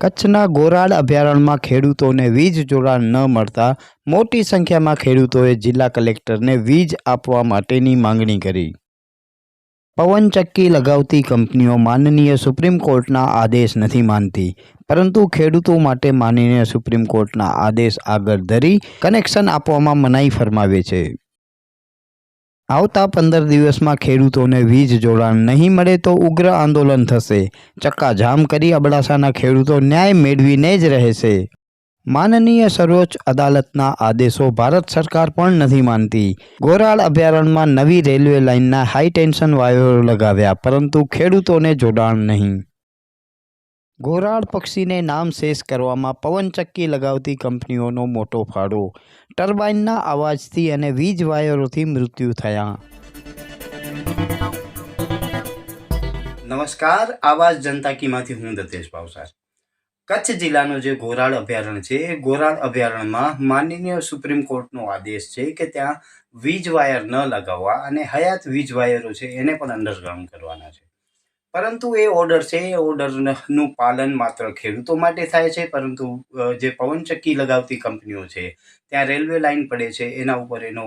કચ્છના ગોરાડ અભયારણ્યમાં ખેડૂતોને વીજ જોડાણ ન મળતા મોટી સંખ્યામાં ખેડૂતોએ જિલ્લા કલેક્ટરને વીજ આપવા માટેની માંગણી કરી. પવનચક્કી લગાવતી કંપનીઓ માનનીય સુપ્રીમ કોર્ટના આદેશ નથી માનતી, પરંતુ ખેડૂતો માટે માનનીય સુપ્રીમ કોર્ટના આદેશ આગળ ધરી કનેક્શન આપવામાં મનાઈ ફરમાવે છે. આવતા પંદર દિવસમાં ખેડૂતોને વીજ જોડાણ નહીં મળે તો ઉગ્ર આંદોલન થશે. ચક્કાજામ કરી અબડાસાના ખેડૂતો ન્યાય મેળવીને જ રહેશે. માનનીય સર્વોચ્ચ અદાલતના આદેશો ભારત સરકાર પણ નથી માનતી. ગોરાળ અભયારણ્યમાં નવી રેલવે લાઇનના હાઈ ટેન્શન વાયરો લગાવ્યા, પરંતુ ખેડૂતોને જોડાણ નહીં. ગોરાળ પક્ષીને નામ શેષ કરવામાં પવનચક્કી લગાવતી કંપનીઓનો મોટો ફાળો. ટર્બાઇનના અવાજથી અને વીજ વાયરોથી મૃત્યુ થયા. નમસ્કાર, આવાજ જનતા કીમાંથી હું દતેશ ભાવસાર. કચ્છ જિલ્લાનો જે ઘોરાળ અભયારણ્ય છે, એ ઘોરાળ અભયારણ્યમાં માનનીય સુપ્રીમ કોર્ટનો આદેશ છે કે ત્યાં વીજ વાયર ન લગાવવા અને હયાત વીજ વાયરો છે એને પણ અંડરગ્રાઉન્ડ કરવાના છે. પરંતુ એ ઓર્ડર છે, એ ઓર્ડરનું પાલન માત્ર ખેડૂતો માટે થાય છે, પરંતુ જે પવનચક્કી લગાવતી કંપનીઓ છે, ત્યાં રેલવે લાઇન પડે છે, એના ઉપર એનો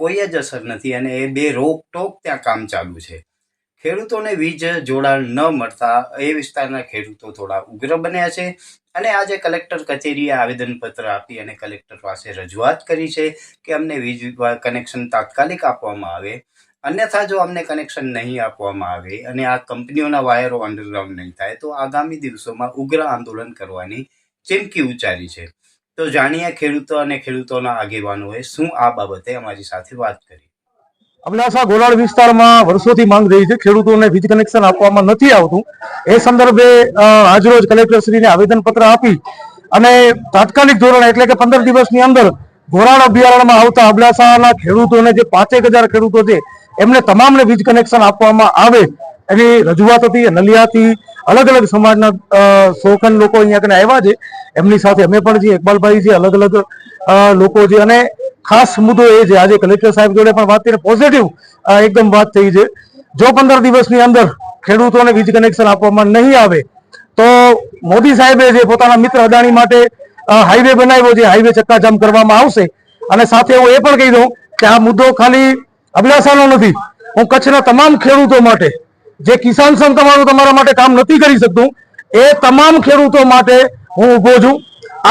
કોઈ જ અસર નથી અને એ બે રોકટોક ત્યાં કામ ચાલુ છે. ખેડૂતોને વીજ જોડાણ ન મળતા એ વિસ્તારના ખેડૂતો થોડા ઉગ્ર બન્યા છે અને આજે કલેક્ટર કચેરીએ આવેદનપત્ર આપી અને કલેક્ટર પાસે રજૂઆત કરી છે કે અમને વીજ કનેક્શન તાત્કાલિક આપવામાં આવે. અન્યથા જો અમને કનેક્શન નહીં આપવામાં આવે અને આ કંપનીઓના વાયરો અંડરગ્રાઉન્ડ નહીં થાય, તો આગામી દિવસોમાં ઉગ્ર આંદોલન કરવાની ચીમકી ઉચ્ચારી છે. તો જાણીએ ખેડૂતો અને ખેડૂતોના આગેવાનોએ શું આ બાબતે અમારી સાથે વાત કરી. અબડાસા ગોલાડ વિસ્તારમાં વર્ષોથી માંગ રહી છે. ખેડૂતોને વીજ કનેક્શન આપવામાં નથી આવતું. એ સંદર્ભે આજરોજ કલેક્ટરશ્રીને આવેદનપત્ર આપી અને તાત્કાલિક ધોરણે, એટલે કે પંદર દિવસની અંદર ગોરાડ અભયારણ્યમાં આવતા અબડાસાના ખેડૂતોને જે પાંચેક હજાર ખેડૂતો છે એમને તમામને વીજ કનેક્શન આપવામાં આવે એની રજૂઆત હતી, નલિયાથી અલગ અલગ સમાજના શોખન લોકો અહીંયા કને આવ્યા છે. એમની સાથે અમે પણ છીએ, ઇકબાલભાઈ છે, અલગ અલગ લોકો છે અને ખાસ મુદ્દો એ છે, આજે કલેક્ટર સાહેબ જોડે પણ વાત કરીને પોઝિટિવ એકદમ વાત થઈ છે. જો પંદર દિવસની અંદર ખેડૂતોને વીજ કનેક્શન આપવામાં નહીં આવે, તો મોદી સાહેબે જે પોતાના મિત્ર અદાણી માટે હાઈવે બનાવ્યો છે હાઈવે ચક્કાજામ કરવામાં આવશે. અને સાથે હું એ પણ કહી દઉં કે આ મુદ્દો ખાલી અબડાસાનો નથી. હું કચ્છના તમામ ખેડૂતો માટે, જે કિસાન સંઘ તમારું તમારા માટે કામ નથી કરી શકતું, એ તમામ ખેડૂતો માટે હું ઊભો છું.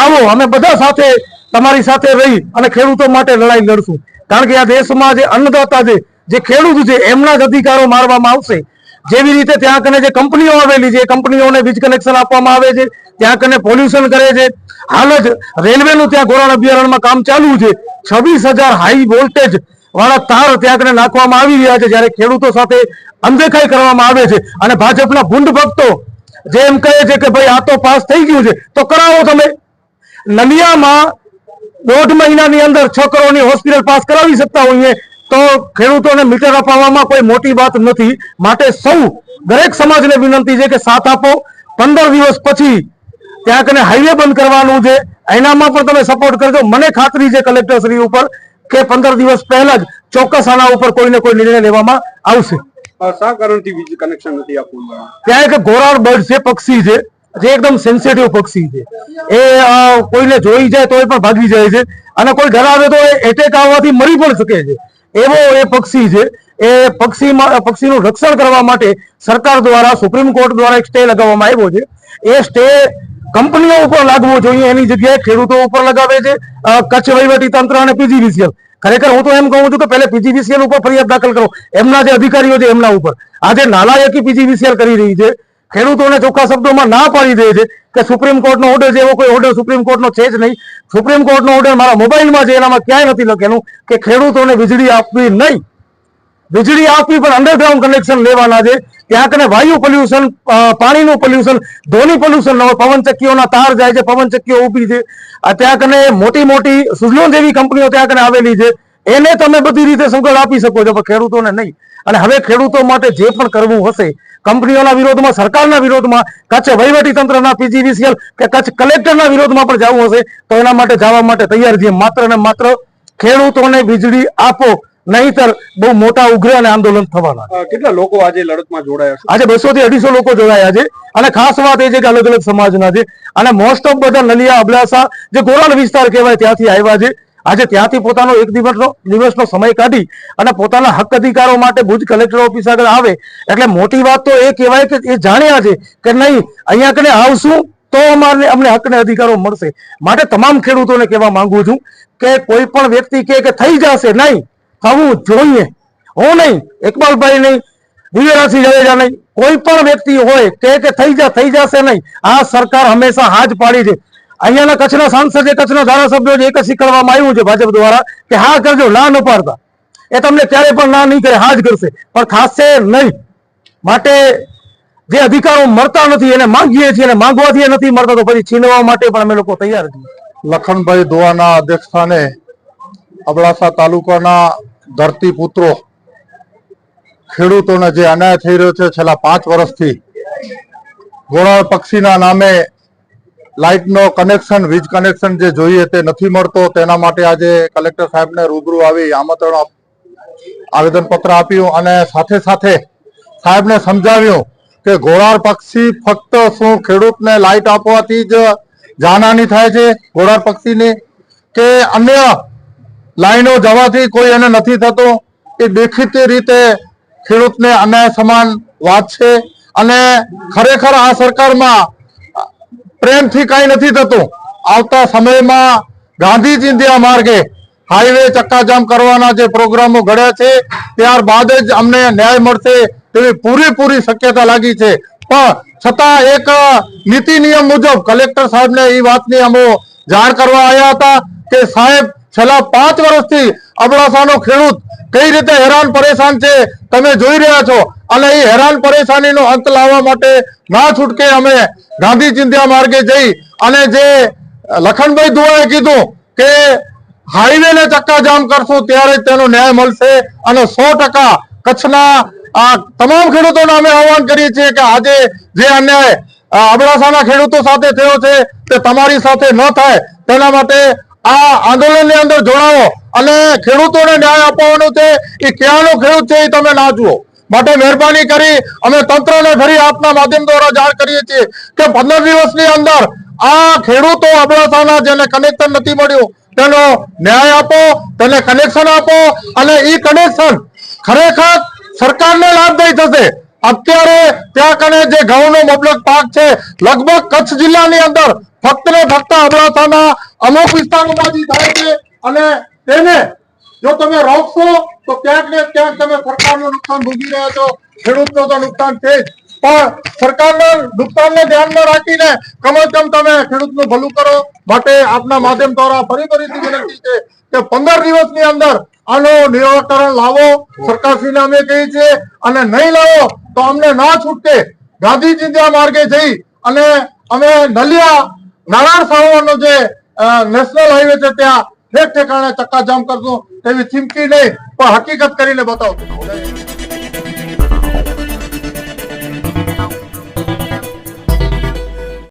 આવો, અમે બધા સાથે, તમારી સાથે રહી અને ખેડૂતો માટે લડાઈ લડશું. કારણ કે આ દેશમાં જે અન્નદાતા છે, જે ખેડૂત છે, એમના જ અધિકારો મારવામાં આવશે. જેવી રીતે ત્યાં કને જે કંપનીઓ આવેલી છે, એ કંપનીઓને વીજ કનેક્શન આપવામાં આવે છે, ત્યાં કને પોલ્યુશન કરે છે. હાલ જ રેલવેનું ત્યાં ગોરાણ અભયારણ્યમાં કામ ચાલુ છે. છવ્વીસ હાઈ વોલ્ટેજ વાળા તાર ત્યાં કને નાખવામાં આવી રહ્યા છે. જ્યારે ખેડૂતો સાથે અનદેખાઈ કરવામાં આવે છે અને ભાજપના ભૂંડ ભક્તો જે એમ કહે છે કે ભાઈ આ તો પાસ થઈ ગયું છે, તો કરાવો તમે. નલિયામાં દોઢ મહિનાની અંદર છ કરોડની હોસ્પિટલ પાસ કરાવી શકતા હોઈએ તો ખેડૂતોને મીટર અપાવવામાં કોઈ મોટી વાત નથી. માટે સૌ દરેક સમાજને વિનંતી છે કે સાથ આપો. પંદર દિવસ પછી ત્યાં કને હાઈવે બંધ કરવાનું છે. એનામાં પણ તમે સપોર્ટ કરજો. મને ખાતરી છે કલેક્ટર શ્રી ઉપર કે પંદર દિવસ પહેલા જ ચોક્કસ આના ઉપર કોઈને કોઈ નિર્ણય લેવામાં આવશે. શા કારણથી વીજ કનેક્શન નથી આપવું ત્યાં એક ઘોરાળ બર્ડ છે પક્ષી છે જે એકદમ સેન્સિટિવ પક્ષી છે. એ કોઈને જોઈ જાય તો એ પણ ભાગી જાય છે. અને કોઈ ડરાવે તો એટેક આવવાથી મરી પણ શકે છે. એવો એ પક્ષી છે. એ પક્ષીમાં પક્ષીનું રક્ષણ કરવા માટે સરકાર દ્વારા સુપ્રીમ કોર્ટ દ્વારા એક સ્ટે લગાવવામાં આવ્યો છે. એ સ્ટે કંપનીઓ ઉપર લાગવો જોઈએ, એની જગ્યાએ ખેડૂતો ઉપર લગાવે છે કચ્છ વહીવટી તંત્ર અને પીજીવીસીએલ. ખરેખર હું તો એમ કહું છું કે પહેલા પીજીવીસીએલ ઉપર ફરિયાદ દાખલ કરો. એમના જે અધિકારીઓ છે એમના ઉપર. આજે નાલાયકી પીજીવીસીએલ કરી રહી છે. ખેડૂતોને ચોખ્ખા શબ્દોમાં ના પાડી દે છે કે સુપ્રીમ કોર્ટનો ઓર્ડર છે, એવો કોઈ ઓર્ડર સુપ્રીમ કોર્ટનો છે જ નહીં. સુપ્રીમ કોર્ટનો ઓર્ડર મારા મોબાઈલમાં છે, એનામાં ક્યાંય નથી લખેલું કે ખેડૂતોને વીજળી આપવી નહીં. વીજળી આપવી પણ અંડરગ્રાઉન્ડ કનેક્શન લેવાના છે. ત્યાં કને વાયુ પોલ્યુશન પાણીનું પોલ્યુશન ધ્વનિ પોલ્યુશન પવનચક્કીઓના તાર જાય છે, પવનચક્કીઓ ઊભી છે. ત્યાં કને મોટી મોટી સુઝલોન જેવી કંપનીઓ ત્યાં કને આવેલી છે. એને તમે બધી રીતે સંકળ આપી શકો છો, પણ ખેડૂતોને નહીં. અને હવે ખેડૂતો માટે જે પણ કરવું હશે, કંપનીઓના વિરોધમાં, સરકારના વિરોધમાં, કચ્છ વહીવટી તંત્રના પીજીવીસીએલ કે કચ્છ કલેક્ટરના વિરોધમાં પણ જવું હશે, તો એના માટે જવા માટે તૈયાર છીએ. માત્ર ને માત્ર ખેડૂતોને વીજળી આપો. નહીતર બહુ મોટા ઉગ્ર અને આંદોલન થવાના કેટલા લોકો આજે લડતમાં જોડાયા છે? આજે બસો થી અઢીસો લોકો જોડાયા છે. અને ખાસ વાત એ છે કે અલગ અલગ સમાજના છે. અને મોસ્ટ ઓફ બધા નલિયા અબડાસા જે ગોરાલ વિસ્તાર કહેવાય ત્યાંથી આવ્યા છે. આજે ત્યાંથી પોતાનો એક દિવસનો દિવસનો સમય કાઢી અને પોતાના હક અધિકારો માટે ભુજ કલેક્ટર ઓફિસ આગળ આવે. એટલે મોટી વાત તો એ કહેવાય કે એ જાણ્યા છે કે નહીં અહીંયા કને આવશું તો અમારે અમને હક અને અધિકારો મળશે. માટે તમામ ખેડૂતોને કહેવા માંગુ છું કે કોઈ પણ વ્યક્તિ કે થઈ જશે નહીં થવું જોઈએ. હું નહીં, ઇકબાલભાઈ નહીં દિવ્યરાજસિંહ જાડેજા નહીં, કોઈ પણ વ્યક્તિ હોય કે કે થઈ જા, થઈ જશે નહીં. આ સરકાર હંમેશા હાજ પાડી છે. અહીંયાના કચ્છના સાંસદ કચ્છના ધારાસભ્યો એક જ શીખવાડવામાં આવ્યું છે ભાજપ દ્વારા કે હા કરજો, ના ન પાડતા. એ તમને ક્યારે પણ ના નહીં કરે હા જ કરશે પણ ખાસે નહીં. માટે જે અધિકારો મળતા નથી, એને માંગીએ છીએ અને માંગવાથી એ નથી મળતા, તો પછી છીનવા માટે પણ અમે લોકો તૈયાર છીએ. લખનભાઈ દોવાના અધ્યક્ષ સ્થાને અબડાસા તાલુકાના ધરતીપુત્રો ખેડૂતોને જે અન્યાય થઈ રહ્યો છે છેલ્લા પાંચ વર્ષથી, ગોળાળ પક્ષીના નામે લાઇટનો કનેક્શન, વીજ કનેક્શન જે જોઈએ તે નથી મળતો. તેના માટે આજે કલેક્ટર સાહેબને રૂબરૂ આવી આમંત્રણ આવેદનપત્ર આપ્યું અને સાથે સાથે સાહેબને સમજાવ્યું કે ઘોડાળ પક્ષી ફક્ત શું ખેડૂતને લાઇટ આપવાથી જ જાનહાની થાય છે? ઘોડાર પક્ષીની કે અન્ય લાઈનો જવાથી કોઈ એને નથી થતો. એ દેખીતી રીતે ખેડૂતને અન્યાય સમાન વાત છે. અને ખરેખર આ સરકારમાં પ્રેમથી કઈ નથી થતું. આવતા સમયમાં ગાંધી ચિંધ્યા માર્ગે હાઈવે ચક્કાજામ કરવાના જે પ્રોગ્રામો ઘડ્યા છે, ત્યારબાદ જ અમને ન્યાય મળશે તેવી પૂરેપૂરી શક્યતા લાગી છે. પણ છતાં એક નીતિ નિયમ મુજબ કલેક્ટર સાહેબને એ વાતની અમે જાણ કરવા આવ્યા હતા કે સાહેબ છેલ્લા પાંચ વર્ષથી અબડાસાનો ખેડૂત કઈ રીતે હેરાન પરેશાન છે તમે જોઈ રહ્યા છો? અને એ હેરાન પરેશાનીનો અંત લાવવા માટે ના છૂટકે અમે ગાંધી ચિંધ્યા માર્ગે જઈ અને જે લખનભાઈ દુઆએ કીધું કે હાઈવે ને ચક્કાજામ કરશું ત્યારે તેનો ન્યાય મળશે અને સો ટકા કચ્છના આ તમામ ખેડૂતોને અમે આહવાન કરીએ છીએ કે આજે જે અન્યાય અબડાસાના ખેડૂતો સાથે થયો છે તે તમારી સાથે ન થાય, તેના માટે આ આંદોલનની અંદર જોડાવો અને ખેડૂતોને ન્યાય અપાવવાનો છે. એ ક્યાંનો ખેડૂત છે એ તમે ના જુઓ. માટે મહેરબાની કરી અમે તંત્રને ફરી આપના માધ્યમ દ્વારા જાણ કરીએ છીએ કે પંદર દિવસની અંદર આ ખેડૂતો અબડાસાના જેને કનેક્શન નથી મળ્યું, તેનો ન્યાય આપો, તેને કનેક્શન આપો અને એ કનેક્શન ખરેખર સરકારને લાભદાયી થશે. અત્યારે ત્યાં કને જે ઘઉંનો મબલક પાક છે, લગભગ કચ્છ જિલ્લાની અંદર ફક્ત ને ફક્ત અબડાસાના અમુક વિસ્તારોમાંથી થાય છે અને તેને જો તમે રોકશો, તો ક્યાંક ને ક્યાંક તમે સરકારનું નુકસાન ભોગી રહ્યા છો. ખેડૂતનું તો નુકસાન છે પણ સરકારના નુકસાનને ધ્યાનમાં રાખીને કમ તમે ખેડૂતનું ભલું કરો. માટે આપના માધ્યમ દ્વારા ફરી ફરીથી વિનંતી છે કે પંદર દિવસની અંદર આનું નિરાકરણ લાવો. સરકારશ્રીને અમે કહીએ છીએ અને નહીં લાવો તો અમને ના છૂટકે ગાંધી ત્યાં માર્ગે જઈ અને અમે નલિયા નારાયણ સાવરનો જે નેશનલ હાઈવે છે ત્યાં ઠેક ઠેકાણે ચક્કાજામ કરશું તેવી ચીમકી નહીં, પણ હકીકત કરીને બતાવશું